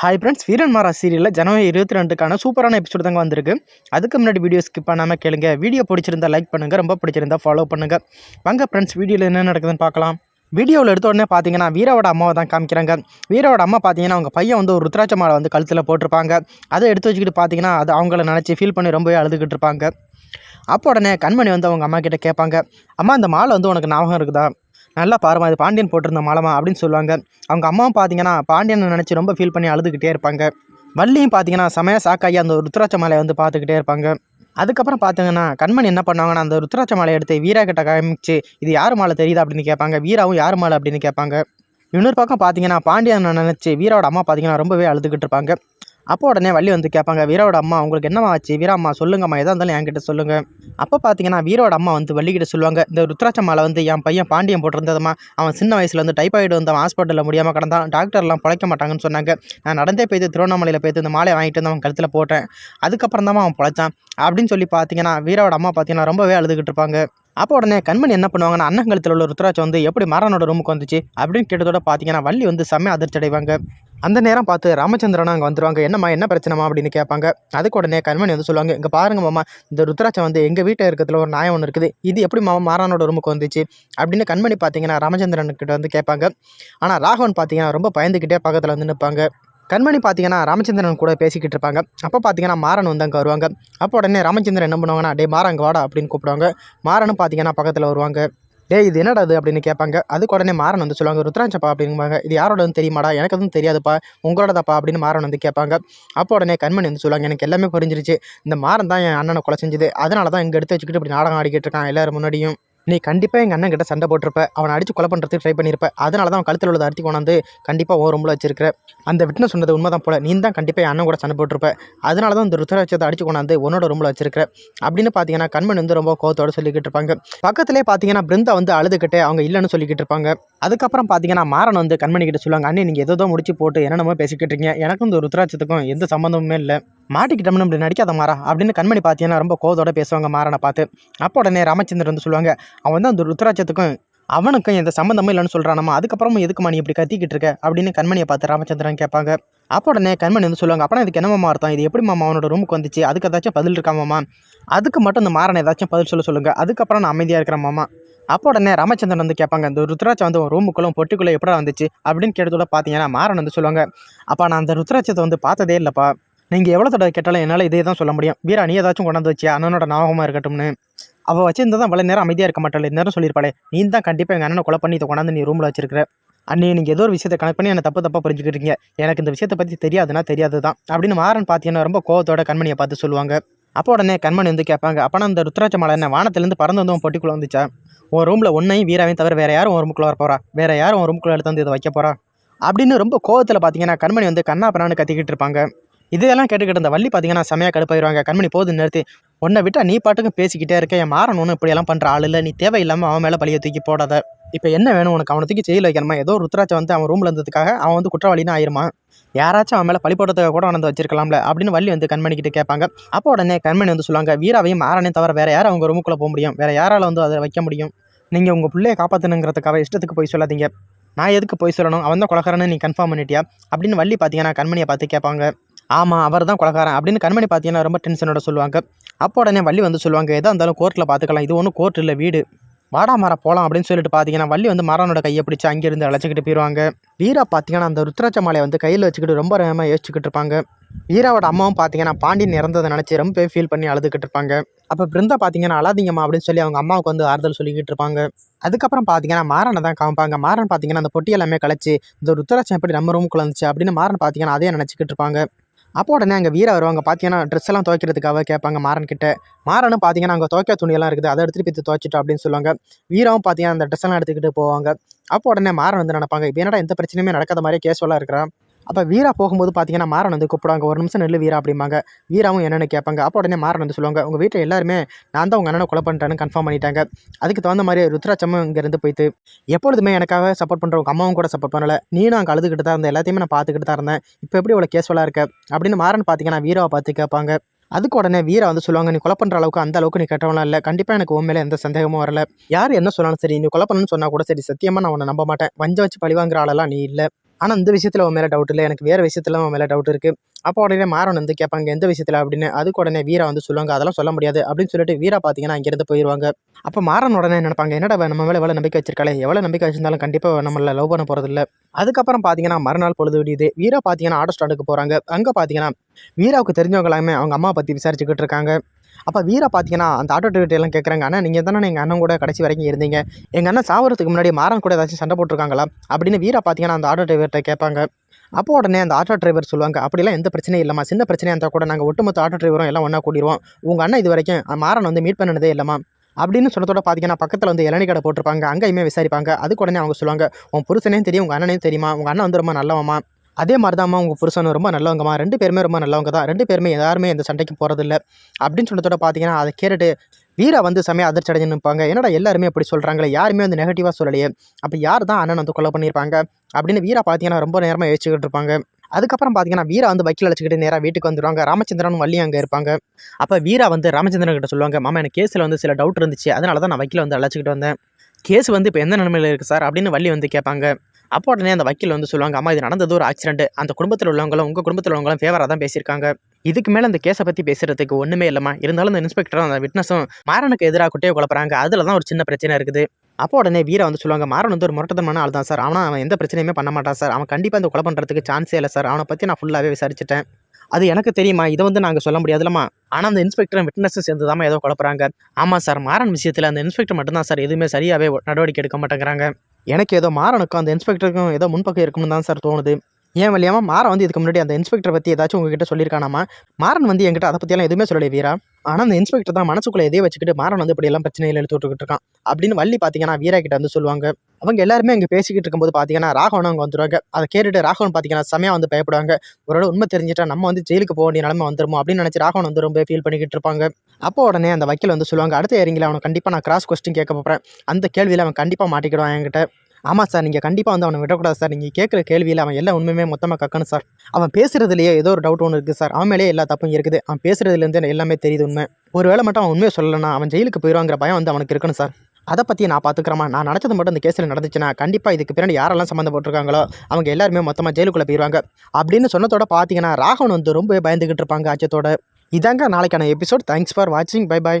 Hi friends வீரன் மாரா சீரியலில் ஜனவரி இருபத்தி ரெண்டுக்கான சூப்பரான எபிசோட் தாங்க வந்திருக்கு. அதுக்கு முன்னாடி வீடியோ ஸ்கிப் பண்ணாமல் கேளுங்க. வீடியோ பிடிச்சிருந்தா லைக் பண்ணுங்கள் ரொம்ப பிடிச்சிருந்தா ஃபாலோ பண்ணுங்கள் வாங்க ஃப்ரெண்ட்ஸ் வீடியோவில் என்ன நடக்குதுன்னு பார்க்கலாம். வீடியோவில் எடுத்த உடனே பார்த்தீங்கன்னா வீராவோட அம்மாவை தான் காமிக்கிறாங்க. வீராவோட அம்மா பார்த்தீங்கன்னா அவங்க பையன் வந்து ஒரு ருத்ராட்ச மாலை வந்து கழுத்தில் போட்டிருப்பாங்க. அதை எடுத்து வச்சுக்கிட்டு பார்த்தீங்கன்னா அது அவங்கள நினச்சி ஃபீல் பண்ணி ரொம்பவே அழுதுகிட்டு இருப்பாங்க. அப்போ உடனே கண்மணி வந்து அவங்க அம்மா கிட்டே கேட்பாங்க அம்மா அந்த மாலை வந்து உனக்கு ஞாபகம் இருக்குதா? நல்லா பாருமா இது பாண்டியன் போட்டிருந்த மாலமா அப்படின்னு சொல்லுவாங்க. அவங்க அம்மாவும் பார்த்தீங்கன்னா பாண்டியனை நினச்சி ரொம்ப ஃபீல் பண்ணி அழுதுகிட்டே இருப்பாங்க. வள்ளியும் பார்த்தீங்கன்னா செமையாக சாக்காயி அந்த ருத்ராட்ச மாலையை வந்து பார்த்துக்கிட்டே இருப்பாங்க. அதுக்கப்புறம் பார்த்தீங்கன்னா கண்மணி என்ன பண்ணுவாங்கன்னா அந்த ருத்ராட்ச மாலையை எடுத்து வீரா கிட்ட காமிச்சு இது யார் மாலை தெரியுது? அப்படின்னு கேட்பாங்க. வீராவும் யார் மாலை? அப்படின்னு கேட்பாங்க. இன்னொரு பக்கம் பார்த்தீங்கன்னா பாண்டியனை நினச்சி வீராவோட அம்மா பார்த்தீங்கன்னா ரொம்பவே அழுதுகிட்டு இருப்பாங்க. அப்போ உடனே வள்ளி வந்து கேட்பாங்க வீரோட அம்மா உங்களுக்கு என்னம்மா ஆச்சு? வீரா அம்மா சொல்லுங்கம்மா. எதாக இருந்தாலும் என்கிட்ட சொல்லுங்க. அப்போ பார்த்தீங்கன்னா வீரோட அம்மா வந்து வள்ளிக்கிட்ட சொல்லுவாங்க இந்த ருத்ராட்ச மாலை வந்து என் பையன் பாண்டியன் போட்டிருந்ததுமா அவன் சின்ன வயசில் வந்து டைபாய்டு வந்து அவன் ஹாஸ்பிட்டலில் முடியாமல் கிடந்தான். டாக்டர்லாம் பிழைக்க மாட்டாங்கன்னு சொன்னாங்க. நான் நடந்தே போய்த்து திருவண்ணாமலையில் போய்த்து இந்த மாலையை வாங்கிட்டு வந்து அவன் கழுத்தில் போட்டேன். அதுக்கப்புறம் தான் அவன் பிழைச்சான். அப்படின்னு சொல்லி பார்த்தீங்கன்னா வீரோட அம்மா பார்த்தீங்கன்னா ரொம்பவே அழுதுகிட்டு இருப்பாங்க. அப்போ உடனே கண்மணி என்ன பண்ணுவாங்கன்னா அண்ணன் கழுத்தில் உள்ள ருத்ராட்சம் வந்து எப்படி மாறனோட ரூமுக்கு வந்துச்சு? அப்படின்னு கேட்டதோட பார்த்தீங்கன்னா வள்ளி வந்து செம்ம அதிர்ச்சி அடைவாங்க. அந்த நேரம் பார்த்து ராமச்சந்திரன் அங்கே வந்துருவாங்க. என்னம்மா என்ன பிரச்சனைமா அப்படின்னு கேட்பாங்க. அதுக்கு உடனே கண்மணி வந்து சொல்லுவாங்க இங்கே பாருங்க மாமா இந்த ருத்ராட்சம் வந்து எங்கள் வீட்டில் இருக்கிறதுல ஒரு நாயம் ஒன்று இருக்குது. இது எப்படி மாமா மாறானோட ரூமுக்கு வந்துச்சு? அப்படின்னு கண்மணி பார்த்தீங்கன்னா ராமச்சந்திரன் கிட்ட வந்து கேட்பாங்க. ஆனால் ராகவன் பார்த்தீங்கன்னா ரொம்ப பயந்துக்கிட்டே பக்கத்தில் வந்து நிற்பாங்க. கண்மணி பார்த்தீங்கன்னா ராமச்சந்திரன் கூட பேசிக்கிட்டு இருப்பாங்க. அப்போ பார்த்தீங்கன்னா மாறன் வந்து அங்கே வருவாங்க. அப்போ உடனே ராமச்சந்திரன் என்ன பண்ணுவாங்கன்னா டே மாறன் அங்கே வாடா அப்படின்னு கூப்பிடுவாங்க. மாறனும் பார்த்தீங்கன்னா பக்கத்தில் வருவாங்க. டே இது என்னடா அது அப்படின்னு கேட்பாங்க. அதுக்கு உடனே மாறன் வந்து சொல்லுவாங்க ருத்ராஞ்சப்பா அப்படிங்குவாங்க. இது யாரோடன்னு தெரியுமாடா? எனக்கு எதுவும் தெரியாதுப்பா. உங்களோடதாப்பா அப்படின்னு மாறன் வந்து கேட்பாங்க. அப்போ உடனே கண்மணி வந்து சொல்லுவாங்க எனக்கு எல்லாமே புரிஞ்சிருச்சு. இந்த மாறன் தான் என் அண்ணனை கொலை செஞ்சது. அதனால தான் இங்கே எடுத்து வச்சுக்கிட்டு இப்படி நாடகம் ஆடிக்கிட்டு இருக்கான் எல்லோரும் முன்னாடியும். நீ கண்டிப்பாக எங்கள் அண்ணன் கிட்ட சண்டை போட்டிருப்ப. அவனை அடித்து கொலை பண்ணுறதுக்கு ட்ரை பண்ணியிருப்ப அதனால தான் அவன் கழுத்தில் உள்ளதை அறுத்தி கொண்டாந்து கண்டிப்பாக ஓ ரூமில் வச்சிருக்கிற. அந்த விட்னஸ் சொன்னது உண்மை தான் போல. நீ தான் கண்டிப்பாக என் அண்ணன் கூட சண்டை போட்டிருப்ப. அதனால தான் இந்த ருத்ராட்சத்தை அடித்து கொண்டாந்து உன்னோட ரூமில் வச்சிருக்கிற. அப்படின்னு பார்த்தீங்கன்னா கண்மண் வந்து ரொம்ப கோவத்தோடு சொல்லிக்கிட்டு இருப்பாங்க. பக்கத்துலேயே பார்த்தீங்கன்னா பிருந்தா வந்து அழுதுகிட்டே அவங்க இல்லைன்னு சொல்லிக்கிட்டு இருப்பாங்க. அதுக்கப்புறம் பார்த்தீங்கன்னா மாறன் வந்து கண்மணி கிட்ட சொல்லுவாங்க அண்ணே நீங்கள் எதோ முடிச்சு போட்டு என்னென்னமோ பேசிக்கிட்டு இருக்கீங்க. எனக்கும் இந்த ருத்ராட்சத்துக்கும் எந்த சம்மந்தமுமே இல்லை. மாட்டிக்கிட்டோம்னு இப்படி நடிக்காத மாறா. அப்படின்னு கண்மணி பார்த்தீங்கன்னா ரொம்ப கோவத்தோட பேசுவாங்க மாறனை பார்த்து. அப்போ உடனே ராமச்சந்திரன் வந்து சொல்லுவாங்க அவன் தான் அந்த ருத்ராட்சத்துக்கும் அவனுக்கும் எந்த சம்மந்தமும் இல்லைன்னு சொல்கிறானம்மா அதுக்கப்புறமும் எதுக்குமா நீ இப்படி கத்திக்கிட்டு இருக்க? அப்படின்னு கண்மணியை பார்த்து ராமச்சந்திரன் கேட்பாங்க. அப்போ உடனே கண்மணி வந்து சொல்லுவாங்க அப்போ இதுக்கு என்னமாமா அர்த்தம்? இது எப்படி மாமா அவனோட ரூமுக்கு வந்துச்சு? அதுக்கு ஏதாச்சும் பதில் இருக்காமாம்மா அதுக்கு மட்டும் இந்த மாறனை ஏதாச்சும் பதில் சொல்ல சொல்லுங்கள் அதுக்கப்புறம் நான் அமைதியாக இருக்கிறேன் மாமா. அப்போ உடனே ராமச்சந்திரன் வந்து கேட்பாங்க இந்த ருத்ராட்சம் வந்து ரூமுக்குள்ள பொட்டிக்குள்ளே எப்படா வந்துச்சு? அப்படின்னு கேட்டதோட பார்த்தீங்கன்னா மாறன் வந்து சொல்லுவாங்க அப்பா நான் அந்த ருத்ராட்சத்தை வந்து பார்த்ததே இல்லைப்பா. நீங்கள் எவ்வளோ தடவை கேட்டாலும் என்னால் இதே தான் சொல்ல முடியும். வீரா நீ ஏதாச்சும் கொண்டாந்து வச்சு அண்ணனோட ஞாபகமாக இருக்கட்டும்னு. அவள் வச்சிருந்தா தான் இவ்வளோ நேரம் அமைதியாக இருக்க மாட்டாள். நேரம் சொல்லியிருப்பாளே நீ தான் கண்டிப்பாக எங்கள் அண்ணனை கொலை பண்ணி இதை கொண்டாந்து நீ ரூமில் வச்சிருக்கிற. அண்ணே நீங்கள் ஏதோ ஒரு விஷயத்தை கனெக்ட் பண்ணி என்னை தப்பு தப்பாக புரிஞ்சுக்கிட்டீங்க எனக்கு இந்த விஷயத்தை பற்றி தெரியாதுன்னா தெரியாது தான் அப்படின்னு மாறன் பார்த்தீங்கன்னா ரொம்ப கோவத்தோட கண்மணியை பார்த்து சொல்லுவாங்க. அப்போ உடனே கண்மணி வந்து கேட்பாங்க அப்போ அந்த ருத்ராட்ச மலை என்ன வானத்துலேருந்து பறந்து வந்து உன் பொட்டிக்குள்ளே வந்துச்சா? உன் ரூமில் ஒன்றையும் வீராவையும் தவிர வேறு யாரும் உன் ரூமுக்குள்ளே வர போகிறா வேறு யாரும் உன் ரூமுக்குள்ளே எடுத்து வந்து இதை வைக்க போகிறா அப்படின்னு ரொம்ப கோவத்தில் பார்த்தீங்கன்னா கண்மணி வந்து கண்ணா பிரான்னு கத்திக்கிட்டு இருப்பாங்க. இதெல்லாம் கேட்டுக்கிட்டு இருந்த வள்ளி பார்த்தீங்கன்னா செமையாக கடுப்பாயிருவாங்க. கண்மணி போது நிறுத்தி உன்னை விட்டால் நீ பாட்டுக்கும் பேசிக்கிட்டே இருக்க என் மாறணும்னு இப்படியெல்லாம் பண்ணுற ஆள் இல்லை. நீ தேவையில்லாமல் அவன் மேலே பழிய தூக்கி போடாத. இப்போ என்ன வேணும்? உனக்கு அவனை தூக்கி ஜெயிலில் வைக்கணுமா? ஏதோ ருத்ராட்சம் வந்து அவன் ரூமில் இருந்ததுக்காக அவன் வந்து குற்றவாளினா ஆயிருமா? யாராச்சும் அவன் மேலே பழி போடுறதுக்காக கூட வந்து வச்சிருக்கலாம்ல அப்படின்னு வள்ளி வந்து கண்மணிக்கிட்டு கேட்பாங்க. அப்போ உடனே கண்மணி வந்து சொல்லுவாங்க வீராவையும் மாறனையும் தவிர வேறு யாரும் அவங்க ரூமுக்குள்ளே போக முடியும்? வேறு யாரால வந்து அதை வைக்க முடியும்? நீங்கள் உங்கள் பிள்ளையை காப்பாற்றணுங்கிறதுக்காக இஷ்டத்துக்கு போய் சொல்லாதீங்க. நான் எதுக்கு போய் சொல்லணும்? அவன் தான் கொலகாரன்னு நீ கன்ஃபார்ம் பண்ணிட்டியா? அப்படின்னு வள்ளி பார்த்தீங்கன்னா கண்மணியை பார்த்து கேட்பாங்க. ஆமாம் அவர் தான் கொலகாரன் அப்படின்னு கண்மணி பார்த்தீங்கன்னா ரொம்ப டென்ஷனோட சொல்லுவாங்க. அப்போ உடனே வள்ளி வந்து சொல்லுவாங்க எதாக இருந்தாலும் கோர்ட்டில் பார்த்துக்கலாம் இது ஒன்றும் கோர்ட் இல்லை வீடு. வாடா மரம் போகலாம் அப்படின்னு சொல்லிட்டு பார்த்தீங்கன்னா வள்ளி வந்து மரனோட கையை பிடிச்சி அங்கேருந்து அழைச்சிக்கிட்டு போயிடுவாங்க வீரா பார்த்தீங்கன்னா அந்த ருத்ராட்ச மாலையை வந்து கையில் வச்சுக்கிட்டு ரொம்ப நேரமாக யோசிச்சுக்கிட்டு இருப்பாங்க. வீராவோட அம்மாவும் பார்த்தீங்கன்னா பாண்டியன் இறந்ததை நினச்சி ரொம்ப ஃபீல் பண்ணி அழுதுகிட்டு இருப்பாங்க. அப்போ பிருந்தா பார்த்தீங்கன்னா அழாதீங்கம்மா அப்படின்னு சொல்லி அவங்க அம்மாவுக்கு வந்து ஆறுதல் சொல்லிக்கிட்டு இருப்பாங்க. அதுக்கப்புறம் பார்த்தீங்கன்னா மாறனை தான் காமிப்பாங்க. மாறன் பார்த்தீங்கன்னா அந்த பொட்டி எல்லாமே கழிச்சு இந்த ருத்ராட்சம் எப்படி நம்ம ரூமுக்குள்ள இருந்துச்சு அப்படின்னு மாறன் பார்த்தீங்கன்னா அதே நினச்சிக்கிட்டு இருப்பாங்க. அப்போ உடனே அங்கே வீரா வருவாங்க. பார்த்தீங்கன்னா ட்ரெஸ் எல்லாம் துவைக்கிறதுக்காக கேட்பாங்க மாறன் கிட்ட மாறனும் பார்த்தீங்கன்னா அங்கே துவைக்க துணியெல்லாம் இருக்குது. அதை எடுத்துகிட்டு போய் துவைச்சிட்டோம் அப்படின்னு சொல்லுவாங்க. வீராவும் பார்த்தீங்கன்னா அந்த ட்ரெஸ் எல்லாம் எடுத்துக்கிட்டு போவாங்க. அப்போ உடனே மாறன் வந்து நினைப்பாங்க இப்போ என்னடா எந்த பிரச்சனையுமே நடக்காத மாதிரியே கேஸ்வலாக இருக்கிறான்? அப்போ வீரா போகும்போது பார்த்தீங்கன்னா மாறன் வந்து கூப்பிடுவாங்க. ஒரு நிமிஷம் நெல் வீரா அப்படிம்பாங்க. வீராவும் என்னென்னு கேட்பாங்க. அப்போ உடனே மாறன் வந்து சொல்லுவாங்க உங்கள் வீட்டில் எல்லாருமே நான் தான் உங்கள் அண்ணனை கொலை பண்ணிட்டேன்னு கன்ஃபார்ம் பண்ணிட்டாங்க. அதுக்கு தகுந்த மாதிரி ருத்ராட்சமும் இங்கேருந்து போயிட்டு எப்பொழுதுமே எனக்காக சப்போர்ட் பண்ணுற உங்கள் அம்மாவும் கூட சப்போர்ட் பண்ணலை. நீனும் அங்கே அழுதுகிட்டு தான் இருந்த எல்லாத்தையுமே நான் பார்த்துக்கிட்டு தான் இருந்தேன். இப்போ எப்படி இவ்வளோ கேஸ்வலாக இருக்க? அப்படின்னு மாறன் பார்த்தீங்கன்னா வீராவை பார்த்து கேட்பாங்க. அதுக்கு உடனே வீரா வந்து சொல்லுவாங்க நீ கொலை பண்ணுற அளவுக்கு அந்த அளவுக்கு நீ கெட்டவனா இல்லை. கண்டிப்பாக எனக்கு உண்மையில எந்த சந்தேகமும் வரல. யார் என்ன சொன்னாலும் சரி நீ கொலை பண்ணணும்னு சொன்னால் கூட சரி சத்தியமாக நான் உன்னை நம்ப மாட்டேன். வஞ்ச வச்சு பழி வாங்குற ஆளெல்லாம் நீ இல்லை. ஆனால் இந்த விஷயத்தில் அவன் மேலே டவுட் இல்லை. எனக்கு வேறு விஷயத்தில் அவன் மேலே டவுட் இருக்குது அப்போ உடனே மாறன் வந்து கேட்பாங்க எந்த விஷயத்தில்? அப்படின்னு. அதுக்கு உடனே வீரா வந்து சொல்லுவாங்க அதெல்லாம் சொல்ல முடியாது. அப்படின்னு சொல்லிட்டு வீரா பார்த்தீங்கன்னா அங்கேருந்து போயிடுவாங்க அப்போ மாறன் உடனே நினைப்பாங்க? என்னடா நம்ம மேலே எவ்வளோ நம்பிக்கை வச்சிருக்காளே. எவ்வளோ நம்பிக்கை வச்சிருந்தாலும் கண்டிப்பாக நம்மள லவ் பண்ண போகிறதில்ல அதுக்கப்புறம் பார்த்தீங்கன்னா மறுநாள் பொழுது விடியுது. வீரா பார்த்தீங்கன்னா ஆட்டோ ஸ்டாண்டுக்கு போகிறாங்க அங்கே பார்த்தீங்கன்னா வீராவுக்கு தெரிஞ்சவங்க எல்லாமே அவங்க அம்மா பற்றி விசாரிச்சுக்கிட்டு இருக்காங்க. அப்போ வீரா பார்த்தீங்கன்னா அந்த ஆட்டோ டிரைவர் எல்லாம் கேட்குறாங்க அண்ணா நீங்கள் தானே எங்கள் அண்ணன் கூட கடைசி வரைக்கும் இருந்தீங்க. எங்கள் அண்ணன் சாவரத்துக்கு முன்னாடி மாறன் கூட ஏதாச்சும் சண்டை போட்டிருக்காங்களா? அப்படின்னு வீரா பார்த்தீங்கன்னா அந்த ஆட்டோ டிரைவர்கிட்ட கேட்பாங்க. அப்போ உடனே அந்த ஆட்டோ டிரைவர் சொல்லுவாங்க அப்படிலாம் எந்த பிரச்சனையும் இல்லைம்மா. சின்ன பிரச்சனையாக இருந்தால் கூட நாங்கள் ஒட்டுமொத்த ஆட்டோ டிரைவரும் எல்லாம் ஒன்றா கூடிடுவோம் உங்கள் அண்ணன் இது வரைக்கும் மாறன் வந்து மீட் பண்ணினதே இல்லைம்மா. அப்படின்னு சொன்னதோட பார்த்தீங்கன்னா பக்கத்தில் வந்து இளநீ கடை போட்டிருப்பாங்க அங்கேயுமே விசாரிப்பாங்க. அதுக்கு உடனே அவங்க சொல்லுவாங்க உன் புருஷனையும் தெரியும் உங்கள் அண்ணனையும் தெரியுமா? உங்கள் அண்ணன் வந்து ரொம்ப நல்லவம்மா. அதே மாதிரி தான்மா உங்கள் புருஷனும் ரொம்ப நல்லவங்கம்மா. ரெண்டு பேருமே ரொம்ப நல்லவங்க தான் ரெண்டு பேருமே யாருமே இந்த சண்டைக்கு போகிறதில்ல அப்படின்னு சொன்னதோட பார்த்தீங்கன்னா அதை கேட்டுட்டு வீரா வந்து செமையாக அதிர்ச்சி அடைஞ்சு நிற்பாங்க என்னடா எல்லாருமே அப்படி சொல்கிறாங்களே யாருமே வந்து நெகட்டிவாக சொல்லலையே. அப்போ யார் தான் அண்ணன் வந்து கொலை பண்ணியிருப்பாங்க? அப்படின்னு வீரா பார்த்தீங்கன்னா ரொம்ப நேரமாக யோசிச்சுக்கிட்டு இருப்பாங்க. அதுக்கப்புறம் பார்த்தீங்கன்னா வீரா வந்து வக்கீல் அழைச்சிக்கிட்டு நேராக வீட்டுக்கு வந்துடுவாங்க ராமச்சந்திரனும் வள்ளி அங்கே இருப்பாங்க. அப்போ வீரா வந்து ராமச்சந்திரன் கிட்ட சொல்லுவாங்க மாமா எனக்கு கேஸில் வந்து சில டவுட் இருந்துச்சு. அதனால தான் நான் வக்கீல் வந்து அழைச்சிக்கிட்டு வந்தேன். கேஸ் வந்து இப்போ எந்த நிலைமையில் இருக்குது சார்? அப்படின்னு வள்ளி வந்து கேட்பாங்க. அப்போ உடனே அந்த வக்கீல் வந்து சொல்லுவாங்க அம்மா இது நடந்தது ஒரு ஆக்சிடென்ட் அந்த குடும்பத்தில் உள்ளவங்களும் உங்கள் குடும்பத்தில் உள்ளவங்களும் ஃபேவராக தான் பேசியிருக்காங்க. இதுக்கு மேலே அந்த கேஸை பற்றி பேசுகிறதுக்கு ஒன்றுமே இல்லைம்மா. இருந்தாலும் இந்த இன்ஸ்பெக்டரும் அந்த விட்னஸும் மாறனுக்கு எதிராக குட்டையை குழப்பறாங்க. அதில் தான் ஒரு சின்ன பிரச்சனை இருக்குது. அப்போ உடனே வீரா வந்து சொல்லுவாங்க மாறன் வந்து ஒரு முரட்டத்தனமான ஆள் தான் சார். ஆனால் அவன் எந்த பிரச்சனையுமே பண்ண மாட்டான் சார். அவன் கண்டிப்பாக இந்த கொலை பண்ணுறதுக்கு சான்ஸே இல்லை சார். அவனை பற்றி நான் ஃபுல்லாகவே விசாரிச்சிட்டேன். அது எனக்கு தெரியுமா? இதை வந்து நாங்கள் சொல்ல முடியாதுலமா ஆனால் அந்த இன்ஸ்பெக்டரும் விட்னஸும் சேர்ந்து தான் ஏதோ குழப்பறாங்க. ஆமாம் சார் மாறன் விஷயத்தில் அந்த இன்ஸ்பெக்டர் மட்டும்தான் சார் எதுவுமே சரியாகவே நடவடிக்கை எடுக்க மாட்டேங்கிறாங்க. எனக்கு ஏதோ மாறனுக்கும் அந்த இன்ஸ்பெக்டருக்கும் ஏதோ முன்பக்கம் இருக்கும்னு தான் சார் தோணுது. ஏன் வழியாமல் மாறன் வந்து இதுக்கு முன்னாடி அந்த இன்ஸ்பெக்டரை பற்றி ஏதாச்சும் உங்ககிட்ட சொல்லியிருக்கானாமா? மாறன் வந்து என்கிட்ட அதை பற்றியெல்லாம் எதுவுமே சொல்லலை வீரா. ஆனால் அந்த இன்ஸ்பெக்டர் தான் மனசுக்குள்ளே எதையே வச்சுக்கிட்டு மாறன் வந்து இப்படி எல்லாம் பிரச்சனைகள் எடுத்து விட்டுக்கிட்டு இருக்கான் அப்படின்னு வள்ளி பார்த்தீங்கன்னா வீரா கிட்ட வந்து சொல்லுவாங்க. அவங்க எல்லாருமே இங்கே பேசிக்கிட்டு இருக்கும்போது பார்த்தீங்கன்னா ராகவன் அவங்க வந்துருவாங்க. அதை கேட்டுட்டு ராகவன் பார்த்தீங்கன்னா செமையாக வந்து பயப்படுவாங்க. ஒரு உண்மை தெரிஞ்சிட்டா நம்ம வந்து ஜெயிலுக்கு போக வேண்டிய நிலமை வந்துருமோ அப்படின்னு நினச்சி ராகவன் வந்து ரொம்ப ஃபீல் பண்ணிக்கிட்டு இருப்பாங்க. அப்போ உடனே அந்த வக்கீல் வந்து சொல்லுவாங்க அடுத்த இறங்கில அவனை கண்டிப்பாக நான் கிராஸ் கொஸ்டின் கேட்க போகிறேன் அந்த கேள்வியில் அவன் கண்டிப்பாக மாட்டிக்கிடுவான் என்கிட்ட. ஆமாம் சார் நீங்கள் கண்டிப்பாக வந்து அவனை விடக்கூடாது சார். நீங்கள் கேட்குற கேள்வியில் அவன் எல்லா உண்மையுமே மொத்தமாக கக்கணும் சார். அவன் பேசுகிறதுலையே ஏதோ ஒரு டவுட் ஒன்று இருக்குது சார். அவன் மேலேயே எல்லா தப்பும் இருக்குது. அவன் பேசுகிறதுலேருந்து எல்லாமே தெரியுது உண்மை. ஒரு வேளை மட்டும் அவன் உண்மையை சொல்லலைன்னா அவன் ஜெயிலுக்கு போயிடுவாங்கிற பயம் வந்து அவனுக்கு இருக்கணும் சார். அதை பற்றி நான் பார்த்துக்கிறேமா நான் நினச்சது மட்டும் இந்த கேஸில் நடந்துச்சுன்னா கண்டிப்பாக இதுக்கு பின்னாடி யாரெல்லாம் சம்மந்தப்பட்டிருக்காங்களோ அவங்க எல்லாருமே மொத்தமாக ஜெயிலுக்குள்ளே போயிடுவாங்க அப்படின்னு சொன்னதோட பார்த்தீங்கன்னா ராகவன் வந்து ரொம்ப பயந்துக்கிட்டு இருப்பாங்க அச்சத்தோட இதாங்க நாளைக்கான எபிசோட் தேங்க்ஸ் ஃபார் வாட்சிங் பை பாய்